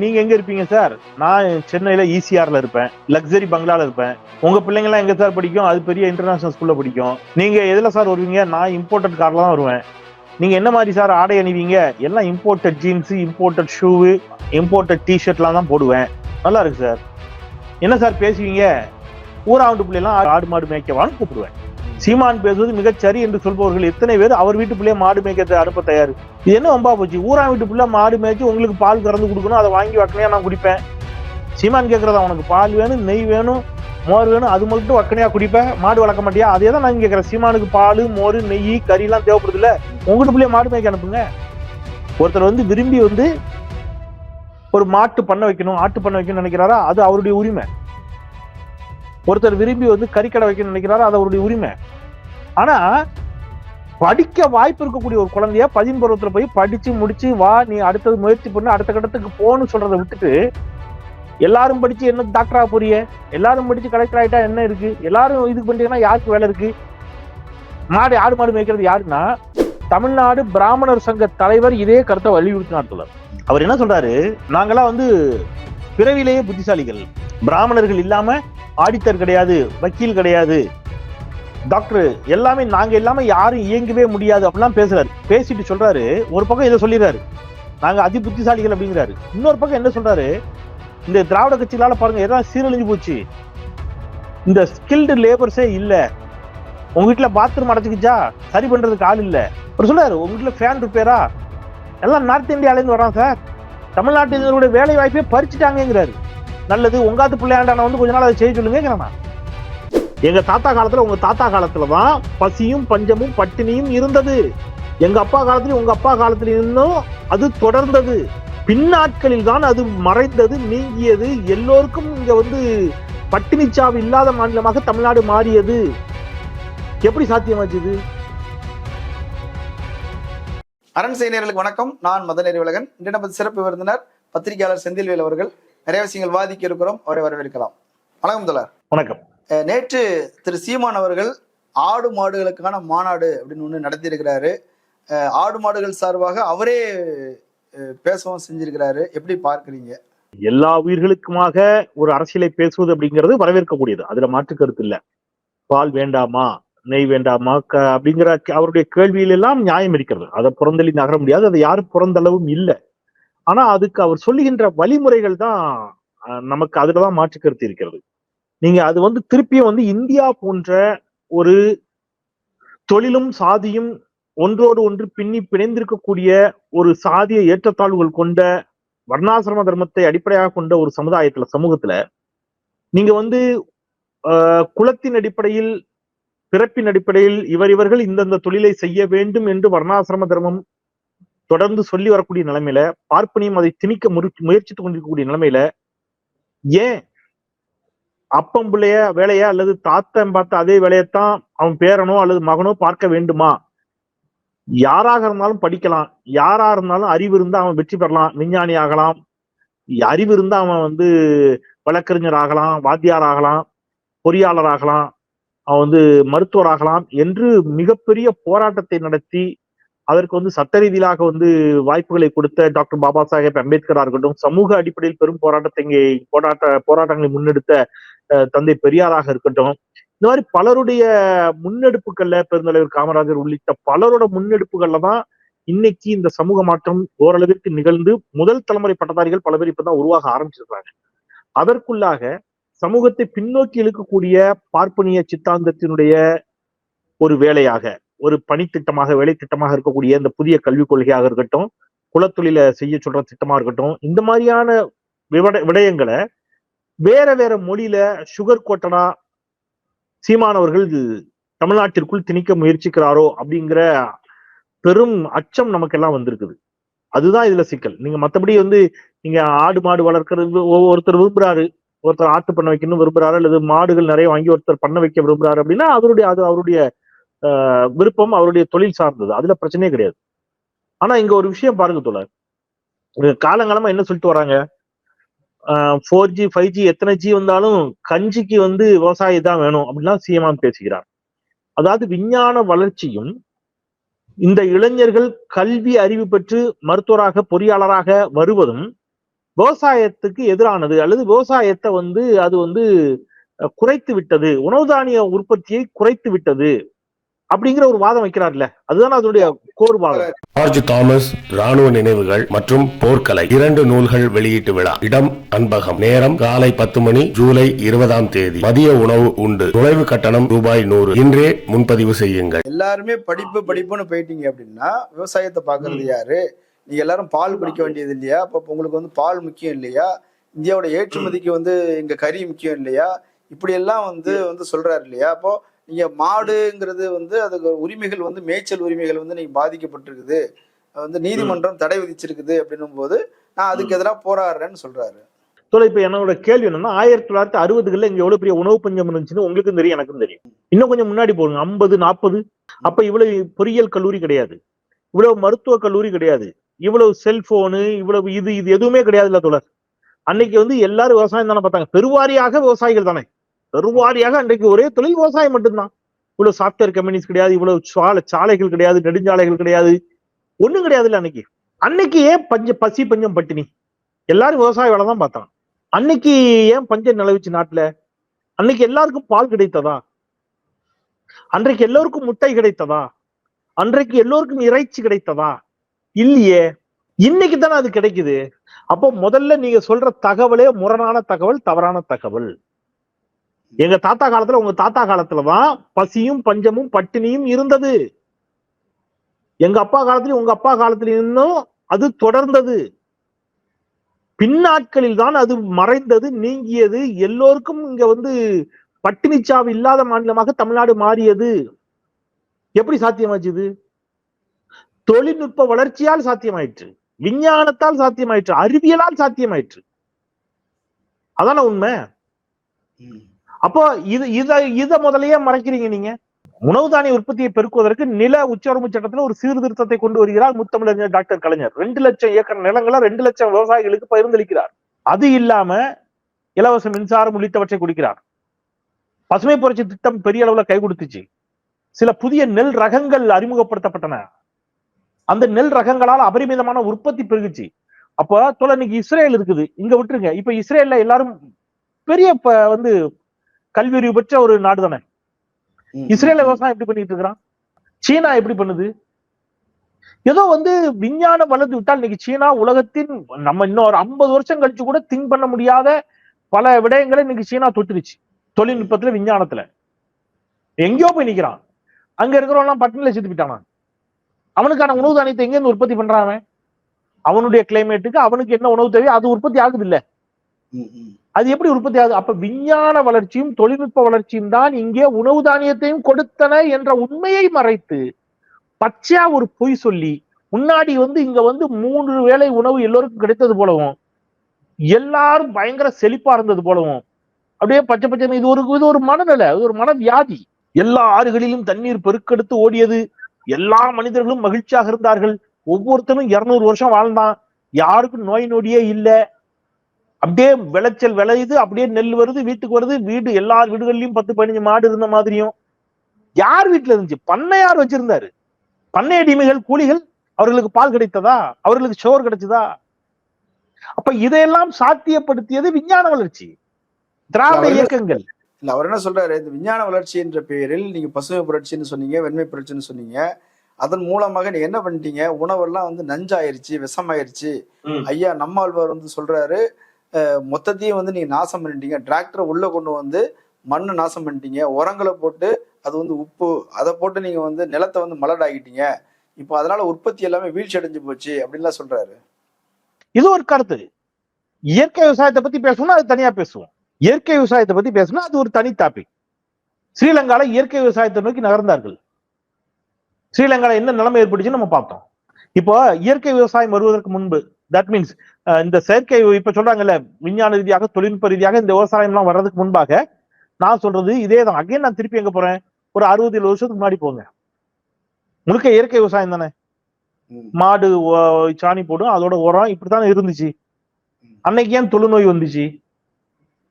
நீங்க எங்க இருப்பீங்க சார்? நான் சென்னையில ஈசிஆர்ல இருப்பேன். லக்ஸரி பங்களால இருப்பேன். உங்க பிள்ளைங்க எல்லாம் எங்க சார் படிக்கும்? அது பெரிய இன்டர்நேஷனல் ஸ்கூல்ல படிக்கும். நீங்க எதுல சார் வருவீங்க? நான் இம்போர்ட்டட் கார்ல தான் வருவேன். நீங்க என்ன மாதிரி சார் ஆடை அணிவீங்க? எல்லாம் இம்போர்ட்டட் ஜீன்ஸ் இம்போர்ட்டட் ஷூவு இம்போர்ட்டட் டிஷர்ட்லாம் தான் போடுவேன். நல்லா இருக்கு சார். என்ன சார் பேசுவீங்க? ஊராண்டு பிள்ளைலாம் ஆடு மாடு மேய்க்கவான்னு கூப்பிடுவேன். சீமான் பேசுவது மிகச்சரி என்று சொல்பவர்கள் எத்தனை பேர் அவர் வீட்டு பிள்ளைய மாடு மேய்க்க அனுப்ப தயார். இது என்ன வம்பா போச்சு? ஊரா வீட்டு பிள்ளை மாடு மேய்ச்சி உங்களுக்கு பால் கறந்து கொடுக்கணும் அதை வாங்கி வக்கனையா நான் குடிப்பேன்? சீமான் கேட்கறதா உனக்கு பால் வேணும் நெய் வேணும் மோர் வேணும் அது மட்டும் வக்கனையா குடிப்பேன்? மாடு வளர்க்க மாட்டியா? அதே தான் நான் கேட்கறேன் சீமானுக்கு பால் மோர் நெய் கறி எல்லாம் தேவைப்படுது இல்ல உங்ககிட்ட பிள்ளைய மாடு மேய்க்க அனுப்புங்க. ஒருத்தர் வந்து விரும்பி வந்து ஒரு மாட்டு பண்ண வைக்கணும் ஆட்டு பண்ண வைக்கணும்னு நினைக்கிறாரா? அது அவருடைய உரிமை. ஒருத்தர் விரும்பி வந்து கறிக்கடை வைக்கணும்னு நினைக்கிறாரா அது அவருடைய உரிமை. ஆனா படிக்க வாய்ப்பு இருக்கக்கூடிய ஒரு குழந்தைய பதின் பருவத்துல போய் படிச்சு முடிச்சு வா நீ அடுத்தது முயற்சி பண்ணு அடுத்த கட்டத்துக்கு போன்னு சொல்றதை விட்டுட்டு எல்லாரும் படிச்சு என்ன டாக்டரா புரிய எல்லாரும் படிச்சு கலெக்டர் ஆயிட்டா என்ன இருக்கு? எல்லாரும் இது பண்ணிட்டீங்கன்னா யாருக்கு வேலை இருக்கு? மாடு ஆடு மாடு மேய்க்கிறது யாருன்னா தமிழ்நாடு பிராமணர் சங்க தலைவர் இதே கருத்தை வலியுறுத்தினார் அவர் என்ன சொல்றாரு? நாங்களாம் வந்து பிறவிலேயே புத்திசாலிகள். பிராமணர்கள் இல்லாம ஆடிட்டர் கிடையாது வக்கீல் கிடையாது. டாக்டர் எல்லாமே நாங்க இல்லாம யாரும் இயங்கவே முடியாது அப்படிலாம் பேசுறாரு. பேசிட்டு சொல்றாரு ஒரு பக்கம் இதை சொல்லிடுறாரு. நாங்க அதி புத்திசாலிகள் அப்படிங்கிறாரு. இன்னொரு பக்கம் என்ன சொல்றாரு? இந்த திராவிட கட்சிகளால பாருங்க எல்லாம் சீரழிஞ்சு போச்சு. இந்த ஸ்கில்டு லேபர்ஸே இல்ல. உங்க வீட்டுல பாத்ரூம் அடைச்சிக்கிச்சா? சரி பண்றதுக்கு ஆள் இல்ல. அப்புறம் சொல்றாரு உங்க வீட்டுல ஃபேன் ரிப்பேரா எல்லாம் நார்த் இந்தியாலேருந்து வரான் சார். தமிழ்நாட்டினருடைய வேலை வாய்ப்பே பறிச்சுட்டாங்கிறாரு நல்லது உங்காத்து பிள்ளையாண்டான வந்து கொஞ்ச நாள் அதை செய்ய சொல்லுங்க நான் எங்க தாத்தா காலத்துல உங்க தாத்தா காலத்துல தான் பசியும் பஞ்சமும் பட்டினியும் இருந்தது. எங்க அப்பா காலத்துலயும் உங்க அப்பா காலத்துல இருந்தும் அது தொடர்ந்தது. பின்னாட்களில் தான் அது மறைந்தது நீங்கியது. எல்லோருக்கும் இங்க வந்து பட்டினிச்சாவு இல்லாத மாநிலமாக தமிழ்நாடு மாறியது. எப்படி சாத்தியமாச்சு இது? அரண் செய்தியர்களுக்கு வணக்கம். நான் மதநெறி உலகன் இன்று நமது சிறப்பு விருந்தினர் பத்திரிகையாளர் செந்தில்வேல் அவர்கள். நிறைய விஷயங்கள் வாதிக்க இருக்கிறோம். அவரை வரவேற்கலாம். வணக்கம் தோழர் வணக்கம். நேற்று திரு சீமான் அவர்கள் ஆடு மாடுகளுக்கான மாநாடு அப்படின்னு ஒன்று நடத்தியிருக்கிறாரு. ஆடு மாடுகள் சார்பாக அவரே பேசவும் செஞ்சிருக்கிறாரு. எப்படி பார்க்கறீங்க? எல்லா உயிர்களுக்குமாக ஒரு அரசியலை பேசுவது அப்படிங்கிறது வரவேற்கக்கூடியது. அதுல மாற்று கருத்து இல்ல. பால் வேண்டாமா? நெய் வேண்டாமா? க அப்படிங்கிற கே- அவருடைய கேள்வியில் எல்லாம் நியாயம் இருக்கிறது. அதை புறந்தள்ளி நகர முடியாது. அதை யாரும் புறந்தளவும் இல்லை. ஆனா அதுக்கு அவர் சொல்லுகின்ற வழிமுறைகள் தான் நமக்கு அதுலதான் மாற்று கருத்து இருக்கிறது. நீங்க அது வந்து திருப்பியும் வந்து இந்தியா போன்ற ஒரு தொழிலும் சாதியும் ஒன்றோடு ஒன்று பின்னி பிணைந்திருக்கக்கூடிய ஒரு சாதிய ஏற்றத்தாழ்வுகள் கொண்ட வர்ணாசிரம தர்மத்தை அடிப்படையாக கொண்ட ஒரு சமுதாயத்துல சமூகத்துல நீங்க வந்து ஆஹ், குலத்தின் அடிப்படையில் பிறப்பின் அடிப்படையில் இவர் இவர்கள் இந்தந்த தொழிலை செய்ய வேண்டும் என்று வர்ணாசிரம தர்மம் தொடர்ந்து சொல்லி வரக்கூடிய நிலைமையில பார்ப்பனையும் அதை திணிக்க முறு முயற்சித்துக் கொண்டிருக்கக்கூடிய நிலைமையில ஏன் அப்பம் பிள்ளைய வேலையா அல்லது தாத்தன் பார்த்த அதே வேலையைத்தான் அவன் பேரனோ அல்லது மகனோ பார்க்க வேண்டுமா? யாராக இருந்தாலும் படிக்கலாம். யாரா இருந்தாலும் அறிவு இருந்தா அவன் வெற்றி பெறலாம். விஞ்ஞானி ஆகலாம். அறிவு இருந்தா அவன் வந்து வழக்கறிஞர் ஆகலாம் வாத்தியார் ஆகலாம் பொறியாளர் ஆகலாம். அவன் வந்து மருத்துவர் ஆகலாம் என்று மிகப்பெரிய போராட்டத்தை நடத்தி அதற்கு வந்து சட்ட ரீதியிலாக வந்து வாய்ப்புகளை கொடுத்த டாக்டர் பாபா சாஹேப் அம்பேத்கரா இருக்கட்டும் சமூக அடிப்படையில் பெரும் போராட்டத்தை போராட்ட போராட்டங்களை முன்னெடுத்த தந்தை பெரியாராக இருக்கட்டும் இந்த மாதிரி பலருடைய முன்னெடுப்புகள்ல பெருந்தலைவர் காமராஜர் உள்ளிட்ட பலரோட முன்னெடுப்புகள்ல தான் இன்னைக்கு இந்த சமூக மாற்றம் ஓரளவிற்கு நிகழ்ந்து முதல் தலைமுறை பட்டதாரிகள் பல பேர் இப்பதான் உருவாக ஆரம்பிச்சிருக்காங்க அதற்குள்ளாக சமூகத்தை பின்னோக்கி இழுக்கக்கூடிய பார்ப்பனிய சித்தாந்தத்தினுடைய ஒரு வேலையாக ஒரு பணித்திட்டமாக வேலை திட்டமாக இருக்கக்கூடிய இந்த புதிய கல்விக் கொள்கையாக இருக்கட்டும் குலத்தொழில செய்ய சொல்ற திட்டமா இருக்கட்டும் இந்த மாதிரியான விவட விடயங்களை வேற வேற மொழியில சுகர் கோட்டனா சீமானவர்கள் தமிழ்நாட்டிற்குள் திணிக்க முயற்சிக்கிறாரோ அப்படிங்கிற பெரும் அச்சம் நமக்கெல்லாம் வந்திருக்குது. அதுதான் இதுல சிக்கல். நீங்க மத்தபடி வந்து நீங்க ஆடு மாடு வளர்க்கறது ஒவ்வொருத்தர் விரும்புறாரு ஒருத்தர் ஆட்டு பண்ண வைக்கணும் விரும்புறாரு அல்லது மாடுகள் நிறைய வாங்கி ஒருத்தர் பண்ண வைக்க விரும்புறாரு அப்படின்னா அவருடைய அது அவருடைய ஆஹ், விருப்பம் அவருடைய தொழில் சார்ந்தது. அதுல பிரச்சனையே கிடையாது. ஆனா இங்க ஒரு விஷயம் பாருங்க தோழர். காலங்காலமா என்ன சொல்லிட்டு வராங்க? ஃபோர் ஜி ஃபைவ் ஜி எத்தனை ஜி வந்தாலும் கஞ்சிக்கு வந்து விவசாயி தான் வேணும் அப்படின்லாம் சீமான் பேசுகிறார். அதாவது விஞ்ஞான வளர்ச்சியும் இந்த இளைஞர்கள் கல்வி அறிவு பெற்று மருத்துவராக பொறியாளராக வருவதும் விவசாயத்துக்கு எதிரானது அல்லது விவசாயத்தை வந்து அது வந்து குறைத்து விட்டது உணவு தானிய உற்பத்தியை குறைத்து விட்டது அப்படிங்கிற ஒரு வாதம் வைக்கிறார்ல. அதுதான் அதனுடைய கோர் வாதம் ஜார்ஜ் தாமஸ் ராணுவ நினைவுகள் மற்றும் போர்க்கலை இரண்டு நூல்கள் வெளியீட்டு விழா. இடம் அன்பகம். நேரம் காலை பத்து மணி ஜூலை இருபதாம் தேதி. மதிய உணவு உண்டு. நுழைவு கட்டணம் ரூபாய் நூறு. இன்றே முன்பதிவு செய்யுங்கள். எல்லாருமே படிப்பு படிப்புன்னு போயிட்டீங்க அப்படின்னா விவசாயத்தை பாக்குறது யாரு? நீங்க எல்லாரும் பால் குடிக்க வேண்டியது இல்லையா? அப்ப உங்களுக்கு வந்து பால் முக்கியம் இல்லையா? இந்தியாவோட ஏற்றுமதிக்கு வந்து இங்க கறி முக்கியம் இல்லையா? இப்படி எல்லாம் வந்து வந்து சொல்றாரு இல்லையா? அப்போ நீங்க மாடுங்கிறது வந்து அதுக்கு உரிமைகள் வந்து மேய்ச்சல் உரிமைகள் வந்து நீங்க பாதிக்கப்பட்டிருக்குது. வந்து நீதிமன்றம் தடை விதிச்சிருக்குது அப்படின்னும் போது நான் அதுக்கு எதிராக போராடுறேன்னு சொல்றாரு. தோழர் இப்ப என்னோட கேள்வி என்னன்னா ஆயிரத்தி தொள்ளாயிரத்தி அறுபதுகள்ல இங்க எவ்வளவு பெரிய உணவு பஞ்சம் இருந்துச்சுன்னு உங்களுக்கும் தெரியும் எனக்கும் தெரியும். இன்னும் கொஞ்சம் முன்னாடி போடுங்க ஐம்பது நாற்பது. அப்ப இவ்வளவு பொறியியல் கல்லூரி கிடையாது. இவ்வளவு மருத்துவ கல்லூரி கிடையாது. இவ்வளவு செல்போனு இவ்வளவு இது இது எதுவுமே கிடையாது இல்ல தோழர். அன்னைக்கு வந்து எல்லாரும் விவசாயம் தானே பார்த்தாங்க. பெருவாரியாக விவசாயிகள் தானே. பெருவாரியாக அன்றைக்கு ஒரே தொழில் விவசாயம் மட்டும்தான். இவ்வளவு சாப்ட்வேர் கம்பெனிஸ் கிடையாது இவ்வளவு சாலை சாலைகள் கிடையாது நெடுஞ்சாலைகள் கிடையாது. ஒண்ணும் கிடையாது இல்ல அன்னைக்கு. அன்னைக்கு ஏன் பஞ்ச பசி பஞ்சம் பட்டினி? எல்லாரும் விவசாய வேலை தான் பார்த்தாங்க. அன்னைக்கு ஏன் பஞ்சம் நிலவுச்சு நாட்டுல? அன்னைக்கு எல்லாருக்கும் பால் கிடைத்ததா? அன்றைக்கு எல்லோருக்கும் முட்டை கிடைத்ததா? அன்றைக்கு எல்லோருக்கும் இறைச்சி கிடைத்ததா? இல்லையே? இன்னைக்கு தானே அது கிடைக்குது. அப்போ முதல்ல நீங்க சொல்ற தகவலே முரணான தகவல் தவறான தகவல். எங்க தாத்தா காலத்துல உங்க தாத்தா காலத்துலதான் பசியும் பஞ்சமும் பட்டினியும் இருந்தது. எங்க அப்பா காலத்துலயும் உங்க அப்பா காலத்துல இருந்தும் அது தொடர்ந்தது. பின்னாட்களில் தான் அது மறைந்தது நீங்கியது. எல்லோருக்கும் இங்க வந்து பட்டினிச்சாவு இல்லாத மாநிலமாக தமிழ்நாடு மாறியது. எப்படி சாத்தியமாச்சு இது? தொழில்நுட்ப வளர்ச்சியால் சாத்தியமாயிற்று. விஞ்ஞானத்தால் சாத்தியமாயிற்று. அறிவியலால் சாத்தியமாயிற்று. அதான உண்மை? அப்போ இது இத இத முதலையே மறைக்கிறீங்க நீங்க. உணவு தானிய உற்பத்தியை பெருக்குவதற்கு நில உச்சவரம்பு சட்டத்துல ஒரு சீர்திருத்தத்தை கொண்டு வருகிறார் முத்தமிழறிஞர் டாக்டர் கலைஞர். ரெண்டு லட்சம் ஏக்கர் நிலங்களை ரெண்டு லட்சம் விவசாயிகளுக்கு பகிர்ந்தளிக்கிறார். அது இல்லாம இலவச மின்சாரம் உள்ளிட்டவற்றை கொடுக்கிறார். பசுமை புரட்சி திட்டம் பெரிய அளவுல கை கொடுத்துச்சு சில புதிய நெல் ரகங்கள் அறிமுகப்படுத்தப்பட்டன. அந்த நெல் ரகங்களால் அபரிமிதமான உற்பத்தி பெருகுச்சு. அப்போ தோழர் இன்னைக்கு இஸ்ரேல் இருக்குது. இங்க விட்டுருங்க. இப்ப இஸ்ரேல்ல எல்லாரும் பெரிய வந்து கல்வி அறிவு பெற்ற ஒரு நாடு தானே? இஸ்ரேல விவசாயம் எப்படி பண்ணிட்டு இருக்கிறான்? சீனா எப்படி பண்ணுது? ஏதோ வந்து விஞ்ஞானம் வளர்ந்து விட்டால் இன்னைக்கு சீனா உலகத்தின் நம்ம இன்னும் ஒரு ஐம்பது வருஷம் கழிச்சு கூட திங்க் பண்ண முடியாத பல விடயங்களை இன்னைக்கு சீனா தொட்டுருச்சு தொழில்நுட்பத்துல விஞ்ஞானத்துல. எங்கேயோ போய் நிக்கிறான். அங்க இருக்கிறவன் எல்லாம் பட்டினில செத்து போயிட்டானா? அவனுக்கான உணவு தானியத்தை எங்க இருந்து உற்பத்தி பண்றான் அவன்? அவனுடைய கிளைமேட்டுக்கு அவனுக்கு என்ன உணவு தேவையோ அது உற்பத்தி ஆகுது இல்ல அது எப்படி உற்பத்தி ஆகுது? அப்ப விஞ்ஞான வளர்ச்சியும் தொழில்நுட்ப வளர்ச்சியும் தான் இங்கே உணவு தானியத்தையும் கொடுத்தன என்ற உண்மையை மறைத்து பச்சையா ஒரு பொய் சொல்லி முன்னாடி வந்து இங்க வந்து மூன்று வேளை உணவு எல்லோருக்கும் கிடைத்தது போலவும் எல்லாரும் பயங்கர செழிப்பா இருந்தது போலவும் அப்படியே பச்சை பச்சை இது ஒரு இது ஒரு மனநிலை இது ஒரு மனவியாதி. எல்லா ஆறுகளிலும் தண்ணீர் பெருக்கெடுத்து ஓடியது. எல்லா மனிதர்களும் மகிழ்ச்சியாக இருந்தார்கள். ஒவ்வொருத்தனும் இருநூறு வருஷம் வாழ்ந்தான். யாருக்கும் நோய் நொடியே இல்ல. அப்படியே விளைச்சல் விளையுது அப்படியே நெல் வருது வீட்டுக்கு வருது. வீடு எல்லா வீடுகள்லயும் பத்து பதினஞ்சு மாடு இருந்த மாதிரியும். யார் வீட்டுல இருந்துச்சு? பண்ணையார் வச்சிருந்தாரு. பண்ணை அடிமைகள் கூலிகள் அவர்களுக்கு பால் கிடைத்ததா? அவர்களுக்கு சோறு கிடைச்சதா? அப்ப இதையெல்லாம் சாத்தியப்படுத்தியது விஞ்ஞான வளர்ச்சி. திராவிட இயக்கங்கள். இல்ல அவர் என்ன சொல்றாரு? இந்த விஞ்ஞான வளர்ச்சி என்ற பெயரில் நீங்க பசுமை புரட்சின்னு சொன்னீங்க வெண்மை புரட்சின்னு சொன்னீங்க. அதன் மூலமாக நீங்க என்ன பண்ணிட்டீங்க? உணவெல்லாம் வந்து நஞ்சாயிருச்சு விஷமாயிருச்சு. ஐயா நம்மாழ்வார் வந்து சொல்றாரு மொத்தத்தையும் வந்து நீங்க நாசம் பண்ணிட்டீங்க. டிராக்டரை உள்ள கொண்டு வந்து மண்ணை நாசம் பண்ணிட்டீங்க. உரங்களை போட்டு அது வந்து உப்பு அதை போட்டு நீங்க வந்து நிலத்தை வந்து மலடாகிட்டீங்க இப்போ அதனால உற்பத்தி எல்லாமே வீழ்ச்சி அடைஞ்சு போச்சு அப்படின்லாம் சொல்றாரு. இது ஒரு கருத்து. இயற்கை விவசாயத்தை பத்தி பேசணும்னா அது தனியா பேசுவோம். இயற்கை விவசாயத்தை பத்தி பேசணும்னா அது ஒரு தனி டாபிக் ஸ்ரீலங்கால இயற்கை விவசாயத்தை நோக்கி நகர்ந்தார்கள். ஸ்ரீலங்கால என்ன நிலைமை ஏற்பட்டுச்சுன்னு நம்ம பார்த்தோம். இப்போ இயற்கை விவசாயம் வருவதற்கு முன்பு தட் மீன்ஸ் இந்த செயற்கை இப்ப சொல்றாங்கல்ல விஞ்ஞான ரீதியாக தொழில்நுட்ப ரீதியாக இந்த விவசாயம் எல்லாம் வர்றதுக்கு முன்பாக நான் சொல்றது இதே தான் அகைன் நான் திருப்பி எங்க போறேன்? ஒரு அறுபது ஏழு வருஷத்துக்கு முன்னாடி போங்க. முழுக்க இயற்கை விவசாயம் தானே. மாடு சாணி போடும் அதோட உரம் இப்படித்தானே இருந்துச்சு. அன்னைக்கு ஏன் தொழுநோய் வந்துச்சு?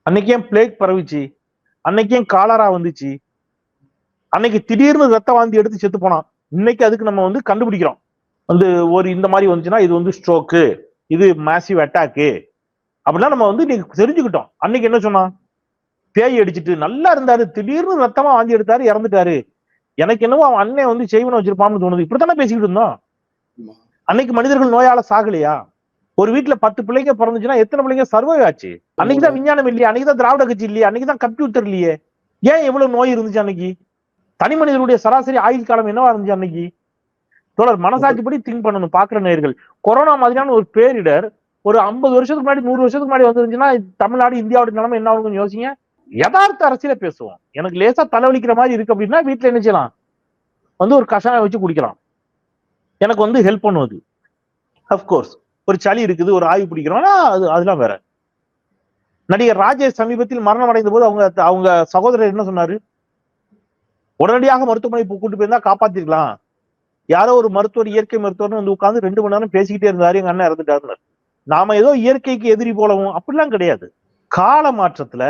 அன்னைக்கு ஏன் பிளேக் பரவிச்சு? அன்னைக்கு ஏன் காலரா வந்துச்சு? அன்னைக்கு திடீர்னு ரத்த வாந்தி எடுத்து செத்து போனான். இன்னைக்கு அதுக்கு நம்ம வந்து கண்டுபிடிக்கிறோம். வந்து ஒரு இந்த மாதிரி வந்துச்சுன்னா இது வந்து ஸ்ட்ரோக்கு இது மேசிவ் அட்டாக்கு அப்படிலாம் நம்ம வந்து இன்னைக்கு தெரிஞ்சுக்கிட்டோம். அன்னைக்கு என்ன சொன்னான்? பேய் அடிச்சிட்டு நல்லா இருந்தாரு. திடீர்னு ரத்தமா வாந்தி எடுத்தாரு இறந்துட்டாரு. எனக்கு என்னவோ அவன் அண்ணன் வந்து செய்வன வச்சிருப்பான்னு தோணுது. இப்படித்தானே பேசிக்கிட்டு இருந்தோம். அன்னைக்கு மனிதர்கள் நோயால சாகலையா? ஒரு வீட்டுல பத்து பிள்ளைங்க பிறந்துச்சுன்னா எத்தனை பிள்ளைங்க சர்வை ஆச்சு? அன்னைக்குதான் விஞ்ஞானம் இல்லையா அன்னைக்குதான் திராவிட கட்சி இல்லையா அன்னைக்குதான் கம்ப்யூட்டர் இல்லையே. ஏன் எவ்வளவு நோய் இருந்துச்சு அன்னைக்கு? தனி மனிதனுடைய சராசரி ஆயுள் காலம் என்னவா இருந்துச்சு அன்னைக்கு? தோழர் மனசாட்சிப்படி திங்க் பண்ணணும் பாக்குற நேர்கள். கொரோனா மாதிரியான ஒரு பேரிடர் ஒரு ஐம்பது வருஷத்துக்கு முன்னாடி நூறு வருஷத்துக்கு முன்னாடி வந்துருந்துச்சுன்னா தமிழ்நாடு இந்தியாவோட நிலைமை என்ன ஆகும் யோசிங்க. யதார்த்த அரசியல பேசுவோம். எனக்கு லேசா தலைவலிக்கிற மாதிரி இருக்கு அப்படின்னா வீட்டுல என்ன செய்யலாம்? வந்து ஒரு கஷாயம் வச்சு குடிக்கலாம். எனக்கு வந்து ஹெல்ப் பண்ணுவது அப்கோர்ஸ் ஒரு சளி இருக்குது ஒரு ஆய்வு பிடிக்கிறோம்னா அது அதெல்லாம் வேற. நடிகர் ராஜேஷ் சமீபத்தில் மரணம் அடைந்த போது அவங்க அவங்க சகோதரர் என்ன சொன்னாரு? உடனடியாக மருத்துவமனை கூட்டு போயிருந்தா காப்பாத்திருக்கலாம். யாரோ ஒரு மருத்துவர் இயற்கை மருத்துவர்னு வந்து உட்காந்து ரெண்டு மணி நேரம் பேசிக்கிட்டே இருந்தாரு எங்க அண்ணன் இறந்துட்டாருன்னு நாம ஏதோ இயற்கைக்கு எதிரி போலவும் அப்படிலாம் கிடையாது. கால மாற்றத்துல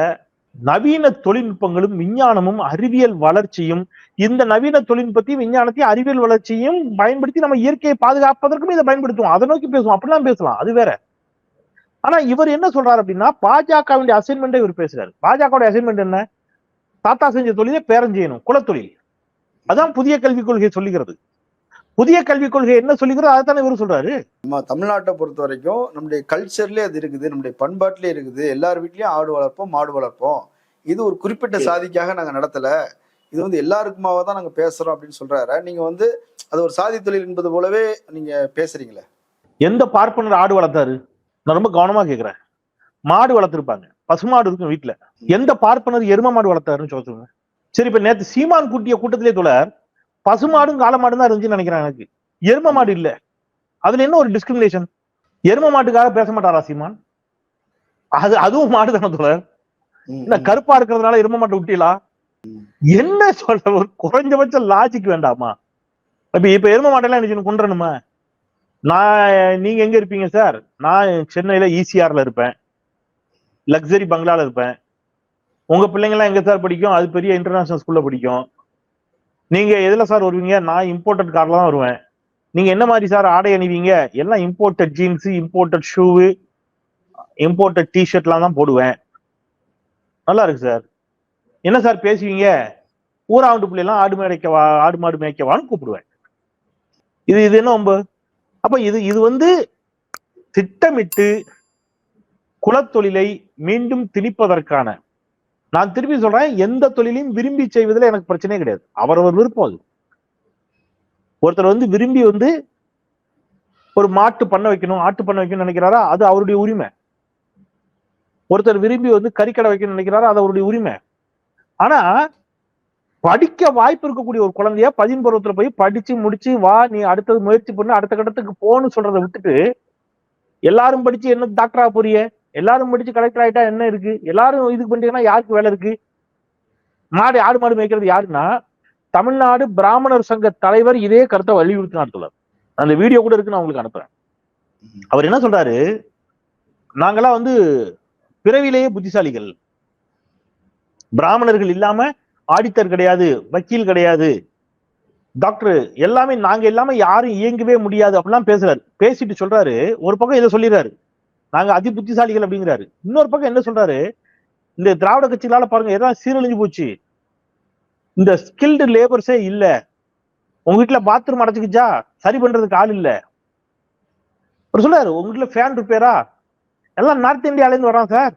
நவீன தொழில்நுட்பங்களும் விஞ்ஞானமும் அறிவியல் வளர்ச்சியும் இந்த நவீன தொழில்நுட்பத்தையும் விஞ்ஞானத்தையும் அறிவியல் வளர்ச்சியும் பயன்படுத்தி நம்ம இயற்கையை பாதுகாப்பதற்கும் இதை பயன்படுத்துவோம். அதை நோக்கி பேசுவோம். அப்படிலாம் பேசலாம். அது வேற. ஆனா இவர் என்ன சொல்றாரு அப்படின்னா பாஜகவுடைய அசைன்மெண்ட்டை இவர் பேசுறாரு. பாஜகவுடைய அசைன்மெண்ட் என்ன? தாத்தா செஞ்ச தொழிலே பேரம் செய்யணும் குலத்தொழில். அதான் புதிய கல்விக் கொள்கை சொல்லுகிறது. புதிய கல்விக் கொள்கை என்ன சொல்லுகிறோ அதைத்தானே இவர் சொல்றாரு. நம்ம தமிழ்நாட்டை பொறுத்த வரைக்கும் நம்முடைய கல்ச்சர்லயே அது இருக்குது நம்முடைய பண்பாட்டிலே இருக்குது. எல்லார் வீட்லயும் ஆடு வளர்ப்போம் மாடு வளர்ப்போம். இது ஒரு குறிப்பிட்ட சாதிக்காக நாங்க நடத்தல. இது வந்து எல்லாருக்குமாவா தான் நாங்க பேசுறோம் அப்படின்னு சொல்றாரு. நீங்க வந்து அது ஒரு சாதி தொழில் என்பது போலவே நீங்க பேசுறீங்களே. எந்த பார்ப்பனர் ஆடு வளர்த்தாரு? நான் ரொம்ப கவனமா கேக்குறேன். மாடு வளர்த்திருப்பாங்க. பசுமாடு இருக்கும் வீட்டுல எந்த பார்ப்பனர் எரும மாடு வளர்த்தாருன்னு சொல்ல சொல்லுங்க. சரி இப்ப நேத்து சீமான் கூட்டிய கூட்டத்திலே தொடர் பசுமாடும் காளமாடும் தான் இருந்துச்சுன்னு நினைக்கிறேன் எனக்கு. எரும மாடு இல்ல. அதுல என்ன ஒரு டிஸ்கிரிமினேஷன் எரும மாட்டுக்காக பேச மாட்டாரா சீமான்? அது அதுவும் மாடு தானே இல்ல ம். கருப்பா இருக்கிறதுனால எரும மாட்டை விட்டீங்களா என்ன சொல்ற ஒரு குறைஞ்சபட்ச லாஜிக் வேண்டாமா? இப்ப இப்ப எரும மாட்டெல்லாம் என்ன கொண்டுறணுமா நான் நீங்க எங்க இருப்பீங்க சார் நான் சென்னையில ஈசிஆர்ல இருப்பேன். லக்ஸரி பங்களால இருப்பேன். உங்க பிள்ளைங்க எல்லாம் எங்க சார் படிக்கும்? அது பெரிய இன்டர்நேஷனல் ஸ்கூல்ல படிக்கும். நீங்க எதுல சார் வருவீங்க? நான் இம்போர்ட்டட் கார்ல தான் வருவேன். நீங்க என்ன மாதிரி சார் ஆடை அணிவீங்க? எல்லாம் இம்போர்ட்டட் ஜீன்ஸ் இம்போர்ட்டட் ஷூவு இம்போர்ட்டட் டிஷர்ட்லாம் தான் போடுவேன். நல்லா இருக்கு சார். என்ன சார் பேசுவீங்க? ஊராண்டு பிள்ளைலாம் ஆடு மேய்க்கவா ஆடு மாடு மேய்க்கவான்னு கூப்பிடுவேன். இது இது என்ன ஒம்பு அப்ப இது இது வந்து திட்டமிட்டு குலத்தொழிலை மீண்டும் திணிப்பதற்கான நான் திருப்பி சொல்றேன் எந்த தொழிலையும் விரும்பி செய்வதில் எனக்கு பிரச்சனையே கிடையாது. அவரவர் விருப்பம் அது. ஒருத்தர் வந்து விரும்பி வந்து ஒரு மாட்டு பண்ண வைக்கணும் ஆட்டு பண்ண வைக்கணும்னு நினைக்கிறாரா? அது அவருடைய உரிமை. ஒருத்தர் விரும்பி வந்து கறிக்கடை வைக்கணும்னு நினைக்கிறாரா? அது அவருடைய உரிமை. ஆனா படிக்க வாய்ப்பு இருக்கக்கூடிய ஒரு குழந்தைய பதின் பருவத்துல போய் படிச்சு முடிச்சு வா நீ அடுத்தது முயற்சி பண்ணு அடுத்த கட்டத்துக்கு போன்னு சொல்றதை விட்டுட்டு எல்லாரும் படிச்சு என்ன டாக்டரா போறிய எல்லாரும் படிச்சு கலெக்டர் ஆயிட்டா என்ன இருக்கு? எல்லாரும் இதுக்கு பண்ணிட்டீங்கன்னா யாருக்கு வேலை இருக்கு? மாடு ஆடு மாடு மேய்க்கிறது யாருன்னா தமிழ்நாடு பிராமணர் சங்க தலைவர் இதே கருத்தை வலியுறுத்தினார் தோழர். அந்த வீடியோ கூட இருக்கு நான் உங்களுக்கு அனுப்புறேன். அவர் என்ன சொல்றாரு? நாங்கெல்லாம் வந்து பிறவிலேயே புத்திசாலிகள். பிராமணர்கள் இல்லாம ஆடிட்டர் கிடையாது வக்கீல் கிடையாது. டாக்டர் எல்லாமே நாங்க எல்லாமே யாரும் இயங்கவே முடியாது அப்படிலாம் பேசுறாரு. பேசிட்டு சொல்றாரு ஒரு பக்கம் இதை சொல்லிடுறாரு. நாங்க அதி புத்திசாலிகள் அப்படிங்கிறாரு. இன்னொரு பக்கம் என்ன சொல்றாரு? இந்த திராவிட கட்சிகளால பாருங்க எதாவது சீரழிஞ்சு போச்சு. இந்த ஸ்கில்டு லேபர்ஸே இல்ல. உங்க வீட்டுல பாத்ரூம் அடைச்சுக்கிச்சா? சரி பண்றதுக்கு ஆள் இல்ல. அவர் சொல்றாரு உங்க வீட்டுல ஃபேன் ரிப்பேரா? எல்லாம் நார்த் இந்தியால இருந்து வரான் சார்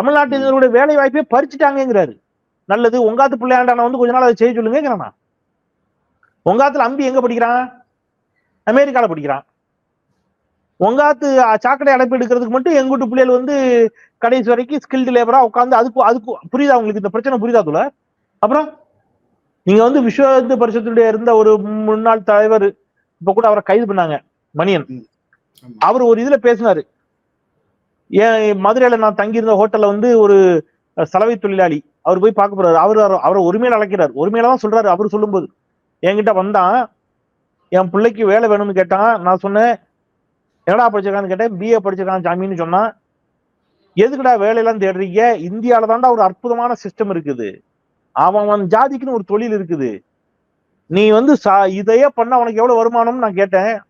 தமிழ்நாட்டினருடைய வேலை வாய்ப்பே பறிச்சுட்டாங்கிறாரு நல்லது உங்காத்து பிள்ளையாண்டான வந்து கொஞ்ச நாள் அதை செய்ய சொல்லுங்க உங்காத்துல அம்பி எங்க படிக்கிறான்? அமெரிக்கால படிக்கிறான். உங்காத்து சாக்கடை அடைப்பு எடுக்கிறதுக்கு மட்டும் எங்க வீட்டு பிள்ளைகள் வந்து கடைசி வரைக்கும் ஸ்கில்டு லேபரா உட்காந்து அதுக்கு அதுக்கு புரியுதா உங்களுக்கு? இந்த பிரச்சனை புரியுதா துல அப்புறம் நீங்க வந்து விஸ்வ இந்து பரிஷத்துடைய இருந்த ஒரு முன்னாள் தலைவர் இப்ப கூட அவரை கைது பண்ணாங்க மணியன். அவர் ஒரு இதுல பேசினாரு. ஏன் மதுரையில நான் தங்கியிருந்த ஹோட்டல்ல வந்து ஒரு சலவை தொழிலாளி. அவர் போய் பார்க்க போறாரு. அவர் அவர்- அவரை உரிமையில அழைக்கிறார். உரிமையில தான் சொல்றாரு அவர் சொல்லும்போது. என்கிட்ட வந்தான். என் பிள்ளைக்கு வேலை வேணும்னு கேட்டான். நான் சொன்னேன் என்னடா படிச்சிருக்கான்னு கேட்டேன். பிஏ படிச்சிருக்கான் சாமின்னு சொன்னான். எதுக்குடா வேலையெல்லாம் தேடுறீங்க? இந்தியால தான்டா ஒரு அற்புதமான சிஸ்டம் இருக்குது. அவன் அவன் ஜாதிக்குன்னு ஒரு தொழில் இருக்குது. நீ வந்து சா- இதையே பண்ண உனக்கு எவ்வளவு வருமானம்னு நான் கேட்டேன்.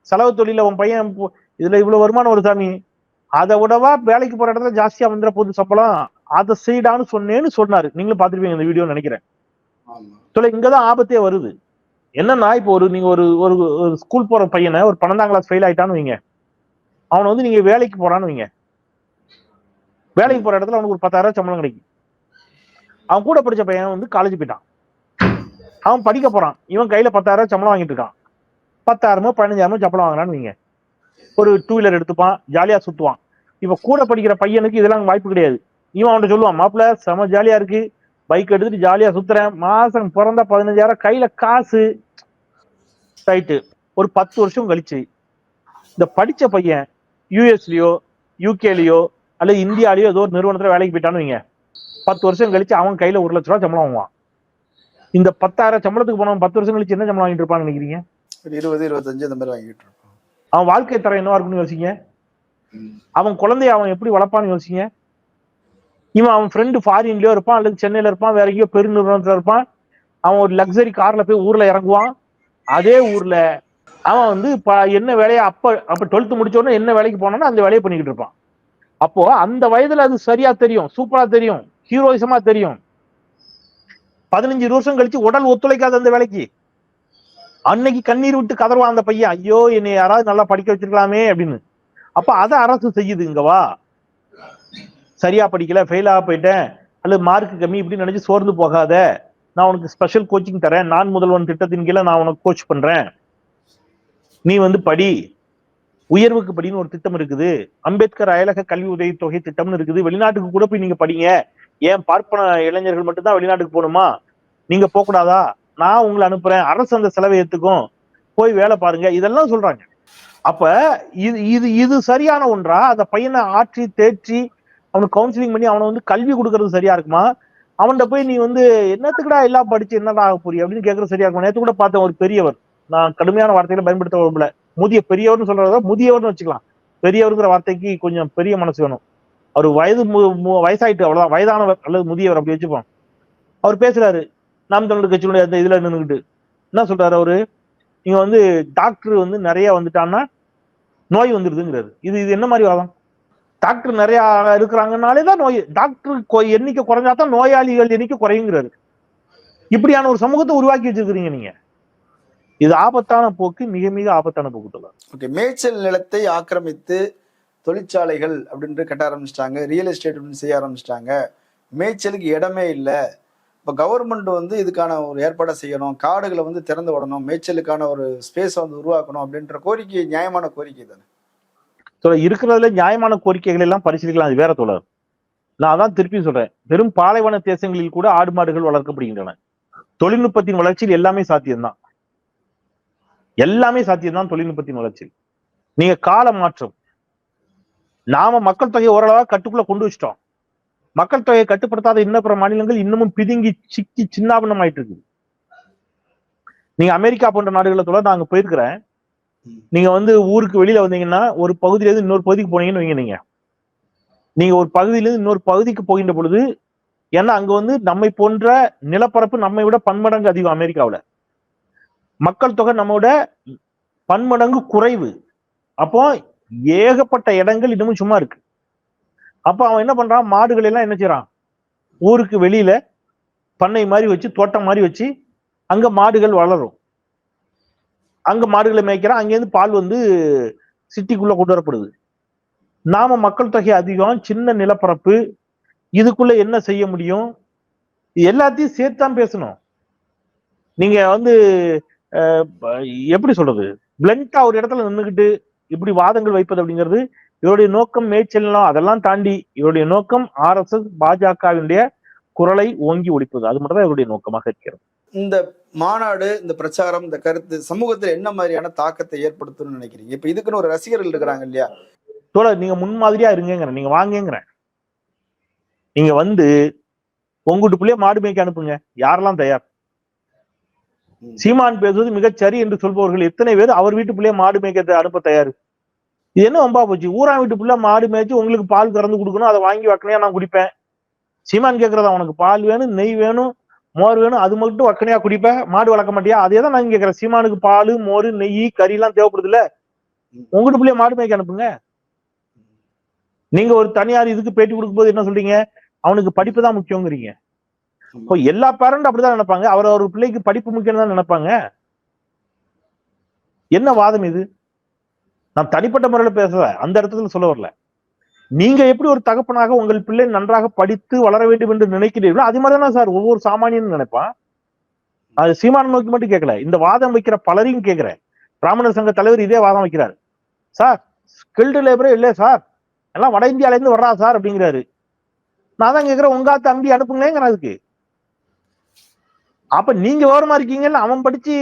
செலவு தொழில உன் பையன் இதுல இவ்வளவு வருமானம் ஒரு சாமி. அதை விடவா வேலைக்கு போற இடத்துல ஜாஸ்தியா வந்துட போகுது சம்பளம். அதை செய்டான்னு சொன்னேன்னு சொன்னாரு. நீங்களும் பாத்துருப்பீங்க இந்த வீடியோ நினைக்கிறேன். சொல்ல இங்கதான் ஆபத்தே வருது. என்னன்னா இப்போ ஒரு நீங்க ஒரு ஒரு ஸ்கூல் போற பையனை ஒரு பன்னெண்டாம் கிளாஸ் ஃபெயில் ஆயிட்டான்னு வைங்க. அவனை வந்து நீங்க வேலைக்கு போறான்னு வைங்க. வேலைக்கு போற இடத்துல அவனுக்கு ஒரு பத்தாயிரம் சம்பளம் கிடைக்கும். அவன் கூட படிச்ச பையன் வந்து காலேஜ் போயிட்டான். அவன் படிக்க போறான். இவன் கையில பத்தாயிரம் சம்பளம் வாங்கிட்டு இருக்கான். பத்தாயிரமோ பதினஞ்சாயிரமோ சம்பளம் வாங்கினான்னு வைங்க. ஒரு டூ வீலர் எடுத்துப்பான் ஜாலியா சுத்துவான். இப்ப கூட படிக்கிற பையனுக்கு இதெல்லாம் வாய்ப்பு கிடையாது. இவன் அவன்கிட்ட சொல்லுவான் மாப்பிள்ள செம ஜாலியா இருக்கு. பைக் எடுத்துட்டு ஜாலியா சுத்துறேன். மாசம் பிறந்தா பதினஞ்சாயிரம் கையில காசு. ரைட்டு ஒரு பத்து வருஷம் கழிச்சு. இந்த படிச்ச பையன் யூஎஸ்லயோ யூகேலயோ அல்லது இந்தியாலயோ ஏதோ ஒரு நிறுவனத்துல வேலைக்கு போயிட்டான்னு வைங்க. பத்து வருஷம் கழிச்சு அவன் கையில ஒரு லட்ச ரூபா சம்பளம் வாங்குவான். இந்த பத்தாயிரம் சம்பளத்துக்கு போனவன் பத்து வருஷம் கழிச்சு என்ன சம்பளம் வாங்கிட்டு இருப்பான்னு நினைக்கிறீங்க? இருபது இருபத்தஞ்சு இந்த மாதிரி வாங்கிட்டு அவன் வாழ்க்கை தரம் என்னவா இருக்குன்னு யோசிங்க. அவன் குழந்தைய அவன் எப்படி வளர்ப்பான்னு யோசிங்க. இவன் அவன் ஃப்ரெண்டு ஃபாரின்லயோ இருப்பான் அல்லது சென்னையில இருப்பான் வேற எங்கேயோ பெருநிறுவனத்துல இருப்பான். அவன் ஒரு லக்ஸரி கார்ல போய் ஊர்ல இறங்குவான். அதே ஊர்ல அவன் வந்து ப- என்ன வேலையை அப்ப அப்ப டுவெல்த் முடிச்ச உடனே என்ன வேலைக்கு போனானோ அந்த வேலையை பண்ணிக்கிட்டு இருப்பான். அப்போ அந்த வயதுல அது சரியா தெரியும் சூப்பரா தெரியும் ஹீரோயிசமா தெரியும். பதினஞ்சு வருஷம் கழிச்சு உடல் ஒத்துழைக்காது அந்த வேலைக்கு. அன்னைக்கு கண்ணீர் விட்டு கதறுவான் அந்த பையன் ஐயோ என்னை யாராவது நல்லா படிக்க வச்சிருக்கலாமே அப்படின்னு. அப்ப அதை அரசு செய்யுது இங்கவா சரியா படிக்கல ஃபெயிலாக போயிட்டேன் அல்லது மார்க் கம்மி இப்படி நினைச்சு சோர்ந்து போகாத. நான் உனக்கு ஸ்பெஷல் கோச்சிங் தரேன். நான் முதல்வன் திட்டத்தின் கீழே நான் உனக்கு கோச் பண்றேன். நீ வந்து படி. உயர்வுக்கு படின்னு ஒரு திட்டம் இருக்குது. அம்பேத்கர் அயலக கல்வி உதவி தொகை திட்டம்னு இருக்குது. வெளிநாட்டுக்கு கூட போய் நீங்க படிங்க. ஏன் பார்ப்பன இளைஞர்கள் மட்டும்தான் வெளிநாட்டுக்கு போகணுமா? நீங்க போகக்கூடாதா? நான் உங்களை அனுப்புறேன். அரசு அந்த செலவை ஏத்துக்கும். போய் வேலை பாருங்க. இதெல்லாம் சொல்றாங்க. அப்ப இது இது இது சரியான ஒன்றா? அந்த பையனை ஆற்றி தேற்றி அவனுக்கு கவுன்சிலிங் பண்ணி அவனை வந்து கல்வி கொடுக்கறது சரியா இருக்குமா? அவன்கிட்ட போய் நீ வந்து என்னத்துக்குடா எல்லாம் படிச்சு என்னடா ஆக போறீ? அப்படின்னு கேட்கறது சரியா இருக்கும்? நேற்று கூட பார்த்தேன் ஒரு பெரியவர். நான் கடுமையான வார்த்தைகளை பயன்படுத்த விரும்பல முதிய பெரியவர்னு சொல்றத முதியவர்னு வச்சுக்கலாம். பெரியவருங்கிற வார்த்தைக்கு கொஞ்சம் பெரிய மனசு வேணும். அவர் வயது மு- மு- வயசாயிட்டு அவ்வளவுதான். வயதானவர் அல்லது முதியவர் அப்படி வச்சுப்போம். அவர் பேசுறாரு. நாம் தமிழர் கட்சியினுடைய அந்த இதுல நின்றுக்கிட்டு என்ன சொல்றாரு அவரு? நீங்க வந்து டாக்டர் வந்து நிறைய வந்துட்டான்னா நோய் வந்துருதுங்கிறாரு. இது இது என்ன மாதிரி வாதம்? டாக்டர் நிறைய இருக்கிறாங்கனாலே தான் நோய். டாக்டர் கொ- எண்ணிக்கை குறைஞ்சா தான் நோயாளிகள் எண்ணிக்கை குறையுங்கிறாரு இப்படியான ஒரு சமூகத்தை உருவாக்கி வச்சிருக்கிறீங்க நீங்க. இது ஆபத்தான போக்கு மிக மிக ஆபத்தான போக்கு ஓகே மேய்ச்சல் நிலத்தை ஆக்கிரமித்து தொழிற்சாலைகள் அப்படின்ட்டு கட்ட ஆரம்பிச்சிட்டாங்க. ரியல் எஸ்டேட் அப்படின்னு செய்ய ஆரம்பிச்சிட்டாங்க. மேய்ச்சலுக்கு இடமே இல்லை. இப்போ கவர்மெண்ட் வந்து இதுக்கான ஒரு ஏற்பாடை செய்யணும். காடுகளை வந்து திறந்து விடணும். மேய்ச்சலுக்கான ஒரு ஸ்பேஸை வந்து உருவாக்கணும் அப்படின்ற கோரிக்கை நியாயமான கோரிக்கை தானே. தோழர் இருக்கிறதுல நியாயமான கோரிக்கைகள் எல்லாம் பரிசீலிக்கலாம் அது வேற தோழர். நான் அதான் திருப்பி சொல்றேன். வெறும் பாலைவன தேசங்களில் கூட ஆடு மாடுகள் வளர்க்கப்படுகின்றன. தொழில்நுட்பத்தின் வளர்ச்சியில் எல்லாமே சாத்தியம்தான். எல்லாமே சாத்தியம்தான் தொழில்நுட்பத்தின் வளர்ச்சி நீங்க கால மாற்றம். நாம மக்கள் தொகையை ஓரளவா கட்டுக்குள்ள கொண்டு வச்சிட்டோம். மக்கள் தொகையை கட்டுப்படுத்தாத இன்னும் பிற மாநிலங்கள் இன்னமும் பிதுங்கி சிக்கி சின்னாபனம் ஆயிட்டு இருக்கு நீங்க அமெரிக்கா போன்ற நாடுகளை தொடர்ந்து நாங்க போயிருக்கிறேன். நீங்க வந்து ஊருக்கு வெளியில வந்தீங்கன்னா ஒரு பகுதியில இருந்து இன்னொரு பகுதிக்கு போனீங்கன்னு வைங்க நீங்க. நீங்க ஒரு பகுதியில இருந்து இன்னொரு பகுதிக்கு போகின்ற பொழுது ஏன்னா அங்க வந்து நம்மை போன்ற நிலப்பரப்பு நம்மை விட பன்மடங்கு அதிகம் அமெரிக்காவுல. மக்கள் தொகை நம்மோட பன்மடங்கு குறைவு. அப்போ ஏகப்பட்ட இடங்கள் இன்னமும் சும்மா இருக்கு. அப்ப அவன் என்ன பண்றான்? மாடுகள் எல்லாம் என்ன செய்யறான் ஊருக்கு வெளியில பண்ணை மாதிரி வச்சு தோட்டம் மாதிரி வச்சு அங்க மாடுகள் வளரும். அங்க மாடுகளை மேய்க்கிறான். அங்கேருந்து பால் வந்து சிட்டிக்குள்ள கொண்டு வரப்படுது. நாம மக்கள் தொகை அதிகம் சின்ன நிலப்பரப்பு இதுக்குள்ள என்ன செய்ய முடியும்? எல்லாத்தையும் சேர்த்தான் பேசணும். நீங்க வந்து எப்படி சொல்றது? பிளண்டா ஒரு இடத்துல நின்றுக்கிட்டு இப்படி வாதங்கள் வைப்பது அப்படிங்கிறது இவருடைய நோக்கம் மேய்ச்சல்லாம் அதெல்லாம் தாண்டி இவருடைய நோக்கம் ஆர்எஸ்எஸ் பாஜகவினுடைய குரலை ஓங்கி ஒழிப்பது. அது மட்டும் தான் இவருடைய நோக்கமாக இருக்கிறது. இந்த மாநாடு இந்த பிரச்சாரம் இந்த கருத்து சமூகத்துல என்ன மாதிரியான தாக்கத்தை ஏற்படுத்தும்னு நினைக்கிறீங்க? இப்ப இதுக்குன்னு ஒரு ரசிகர்கள் இருக்கிறாங்க இல்லையா? தோழர் நீங்க முன்மாதிரியா இருங்கிறேன் நீங்க வாங்குங்கிறேன். நீங்க வந்து உங்க வீட்டுக்குள்ளேயே மாடு மேய்க்க அனுப்புங்க. யாரெல்லாம் தயார். சீமான் பேசுவது மிகச் சரி என்று சொல்பவர்கள் எத்தனை பேர் அவர் வீட்டுக்குள்ளேயே மாடு மேய்க்க அனுப்ப தயார்? இது என்ன வம்பா போச்சு? ஊரா வீட்டுக்குள்ள மாடு மேய்ச்சி உங்களுக்கு பால் கறந்து கொடுக்கணும் அதை வாங்கி வக்கனையா நான் குடிப்பேன்? சீமான் கேக்குறதா? உனக்கு பால் வேணும் நெய் வேணும் மோர் வேணும் அது மட்டும் வக்கனையா குடிப்பேன் மாடு வளர்க்க மாட்டியா? அதே தான் நான் கேக்குறேன். சீமானுக்கு பால் மோர் நெய் கறி எல்லாம் தேவைப்படுது இல்ல உங்க வீட்டுக்குள்ளேயே மாடு மேய்க்க அனுப்புங்க. நீங்க ஒரு தனியார் இதுக்கு பேட்டி கொடுக்கும்போது என்ன சொல்றீங்க? அவனுக்கு படிப்பு தான் முக்கியங்கிறீங்க. இப்போ எல்லா பேரண்ட் அப்படிதான் நினைப்பாங்க. அவர் அவர் பிள்ளைக்கு படிப்பு முக்கியம் தான் நினைப்பாங்க. என்ன வாதம் இது? நான் தனிப்பட்ட முறையில பேசல. அந்த இடத்துல சொல்ல வரல. நீங்க எப்படி ஒரு தகப்பனாக உங்கள் பிள்ளை நன்றாக படித்து வளர வேண்டும் என்று நினைக்கிறீர்களோ அது மாதிரி தானே சார் ஒவ்வொரு சாமானியனும் நினைப்பான். அது சீமான நோக்கி மட்டும் கேட்கல இந்த வாதம் வைக்கிற பலரையும் கேட்கிறேன். பிராமணர் சங்க தலைவர் இதே வாதம் வைக்கிறார். சார் ஸ்கில்டு லேபரே இல்லை சார். எல்லாம் வட இந்தியால இருந்து வர்றா சார் அப்படிங்கிறாரு. நான் தான் கேட்கிறேன் உங்க தம்பி அனுப்புங்களேங்கிற அதுக்கு. அப்ப நீங்க ஓரமா இருக்கீங்கல்ல அவன் படிச்சு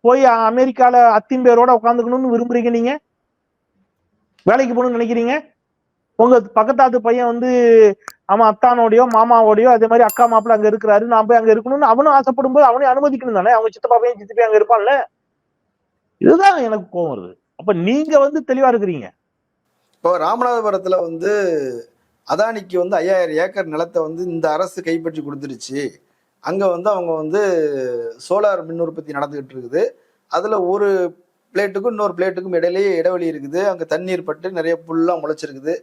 போய் அமெரிக்கால அத்தின் பேரோட உட்காந்துக்கணும்னு விரும்புறீங்க நீங்க? வேலைக்கு போகணும்னு நினைக்கிறீங்க? உங்க பக்கத்தாத்து பையன் வந்து அவன் அத்தானோடையோ மாமாவோடையோ அதே மாதிரி அக்கா மாப்பிள்ள அங்க இருக்கிறாரு நான் போய் அங்க இருக்கணும்னு அவனும் ஆசைப்படும் போது அவனையும் அனுமதிக்கணும் தானே? அவங்க சித்தப்பா பையன் சித்தி அங்க இருப்பான்ல? இதுதான் எனக்கு கோவம் வருது. அப்ப நீங்க வந்து தெளிவா இருக்கிறீங்க. இப்போ ராமநாதபுரத்துல வந்து அதானிக்கு வந்து ஐயாயிரம் ஏக்கர் நிலத்தை வந்து இந்த அரசு கைப்பற்றி கொடுத்துருச்சு அங்க வந்து அவங்க வந்து சோலார் மின் உற்பத்தி நடந்துகிட்டு இருக்குது. அதுல ஒரு பிளேட்டுக்கும் இன்னொரு பிளேட்டுக்கும் இடையிலேயே இடைவெளி இருக்குது. அங்க தண்ணீர் பட்டு நிறைய புல்லாம் முளைச்சிருக்குது.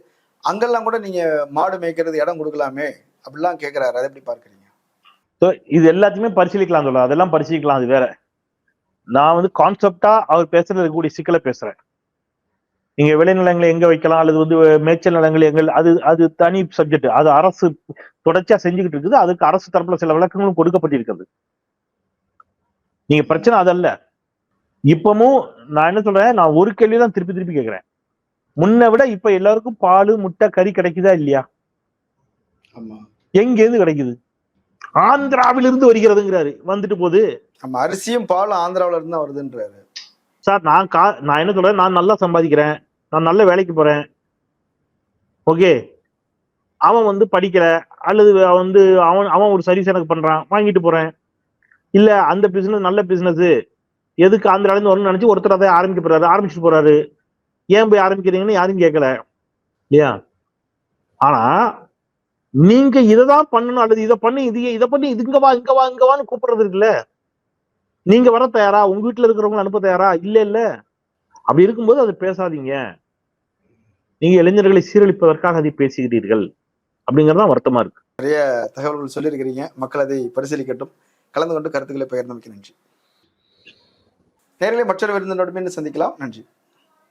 அங்கெல்லாம் கூட நீங்க மாடு மேய்க்கிறது இடம் கொடுக்கலாமே அப்படிலாம் கேட்கிறாரு அதை எப்படி பார்க்கறீங்க? இது எல்லாத்தையுமே பரிசீலிக்கலாம் சொல்ல அதெல்லாம் பரிசீலிக்கலாம் அது வேற. நான் வந்து கான்செப்டா அவர் பேசுறது கூடிய சிக்கலை பேசுறேன். நீங்க விளைநிலங்களை எங்க வைக்கலாம்? அல்லது வந்து மேய்ச்சல் நிலங்கள் எங்க அது அது தனி சப்ஜெக்ட் அது அரசு தொடர்ச்சியா செஞ்சுக்கிட்டு இருக்குது. அதுக்கு அரசு தரப்புல சில விளக்கங்களும் கொடுக்கப்பட்டிருக்கிறது. நீங்க பிரச்சனை அதல்ல. இப்பமும் நான் என்ன சொல்றேன்? நான் ஒரு கேள்வி தான் திருப்பி திருப்பி கேட்கிறேன் முன்ன விட இப்ப எல்லாருக்கும் பால் முட்டை கறி கிடைக்குதா இல்லையா? எங்க இருந்து கிடைக்குது? ஆந்திராவிலிருந்து வருகிறதுங்கிறாரு. வந்துட்டு நம்ம அரிசியும் பாலும் ஆந்திராவுல இருந்து தான் வருதுன்றாரு. சார் நான் கா நான் என்ன சொல்றேன்? நான் நல்லா சம்பாதிக்கிறேன். நான் நல்ல வேலைக்கு போறேன். ஓகே. அவன் வந்து படிக்கல. அல்லது அவன் வந்து அவன் அவன் ஒரு சர்வீஸ் எனக்கு பண்றான். வாங்கிட்டு போறேன். இல்ல அந்த பிசினஸ் நல்ல பிசினஸ் எதுக்கு ஆந்திரால இருந்து வரணும்னு நினைச்சு ஒருத்தர் அதை ஆரம்பிக்க போறாரு. ஆரம்பிச்சுட்டு போறாரு. ஏன் போய் ஆரம்பிக்கிறீங்கன்னு யாரும் கேட்கல இல்லையா ஆனா நீங்க இதைதான் பண்ணணும் அல்லது இதை பண்ணி இது இதை பண்ணி இது இங்க வா இங்க வா இங்க வான்னு கூப்பிடுறது இருக்குல்ல? நீங்க வர தயாரா? உங்க வீட்டுல இருக்கிறவங்க அனுப்ப தயாரா? இல்ல இல்ல. அப்படி இருக்கும்போது அதை பேசாதீங்க. நீங்க இளைஞர்களை சீரழிப்பதற்காக அதை பேசுகிறீர்கள். அப்படிங்கறது தான் வருத்தமா இருக்கு. தகவல்கள் சொல்லியிருக்கிறீங்க. மக்கள் அதை பரிசீலிக்கட்டும். கலந்து கொண்டு கருத்துக்களை பகிர்ந்தமைக்கு நன்றி. நேரிலே மற்றொரு விருந்தினோடு மீண்டும் சந்திக்கலாம். நன்றி.